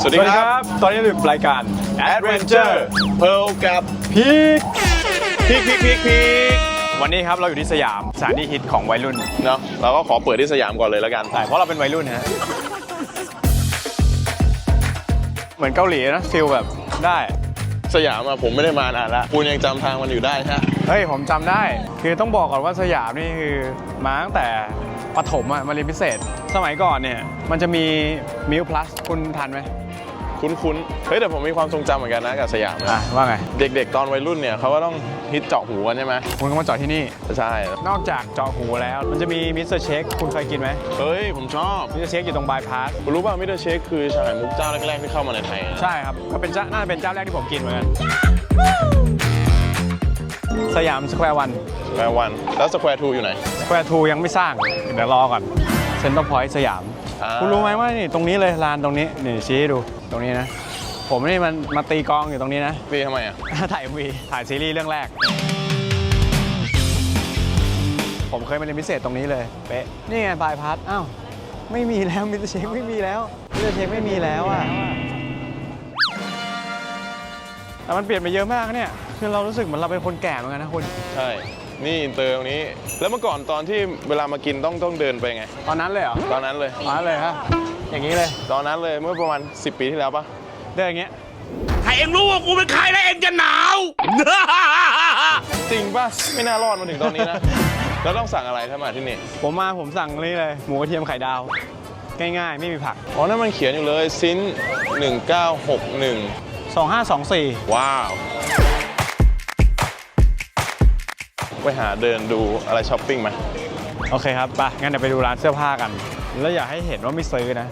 สวัสดีครับ ตอนนี้เราอยู่รายการ Adventure เพิร์ลกับพีคพิกพิกพิกพิกวันนี้ครับเราอยู่ที่สยามสถานที่ฮิตของวัยรุ่น เนาะเราก็ขอเปิดที่สยามก่อนเลยแล้วกันใช่เพราะเราเป็นวัยรุ่นฮะ เหมือนเกาหลีนะฟิลแบบได้ สยามอะผมไม่ได้มานานละคุณยังจำทางมันอยู่ได้ฮะ เฮ้ยผมจำได้ คือต้องบอกก่อนว่าสยามนี่คือมาตั้งแต่ ปฐมอะมาเรียนพิเศษ สมัยก่อนเนี่ย มันจะมีมิวพลัสคุณทันไหมคุ้นๆ เฮ้ยแต่ผมมีความทรงจำเหมือนกันนะกับสยามอะนะว่าไง เด็กๆ ตอนวัยรุ่นเนี่ยเขาก็ต้องฮิตเจาะหูกันใช่ไหมคุณก็มาจอดที่นี่ ใช่ นอกจากเจาะหูแล้ว มันจะมีมิสเตอร์เชคคุณเคยกินไหมเฮ้ยผมชอบมิสเตอร์เชคอยู่ตรงบายพาสคุณรู้ป่ะมิสเตอร์เชคคือชาไข่มุกเจ้าแรกๆที่เข้ามาในไทยนะใช่ครับก็เป็นเจ้าน่าจะเป็นเจ้าแรกที่ผมกินเหมือนกัน สยามสแควร์วันแปลวันแล้วสแควร์ทูอยู่ไหน สแควร์ทูยังไม่สร้าง เดี๋ยวรอก่อนเซ็นเตอร์พอยต์สยาม อ่า คุณรู้ไหมว่านี่ตรงนี้เลยลานตรงนี้นี่ชี้ให้ดูตรงนี้นะ ผมนี่มันมาตีกลองอยู่ตรงนี้นะ พี่ทำไมอะ ถ่ายวีถ่ายซีรีส์เรื่องแรก ผมเคยมาเรียนพิเศษตรงนี้เลย เป๊ะ นี่ไงบายพาสอ้าว ไม่มีแล้วมิสเตอร์เชคไม่มีแล้วมิสเตอร์เชคไม่มีแล้วอะ แต่มันเปลี่ยนไปเยอะมากเนี่ย คือเรารู้สึกเหมือนเราเป็นคนแก่เหมือนกันนะคุณ ใช่ นี่อินเตอร์ตรงนี้ แล้วเมื่อก่อนตอนที่เวลามากินต้องต้องเดินไปไง ตอนนั้นเลยเหรอ ตอนนั้นเลย ตอนนั้นเลยฮะ อย่างนี้เลย ตอนนั้นเลยเมื่อประมาณ 10 ปีที่แล้วปะเดินอย่างเงี้ยถ้าเองรู้ว่ากูเป็นใครแล้วเองจะหนาว จริงปะไม่น่ารอดมาถึงตอนนี้นะ แล้วต้องสั่งอะไรถ้ามาที่นี่ ผมมาผมสั่งนี่เลย หมูกระเทียมไข่ดาว ง่ายๆ ไม่มีผัก อ๋อนั่นมันเขียนอยู่เลยซิน1961 2524 ว้าว ไปหาเดินดูอะไรช้อปปิ้งไหม โอเคครับ ไป งั้นเดี๋ยวไปดูร้านเสื้อผ้ากัน แล้วอยากให้เห็นว่าไม่ซื้อนะ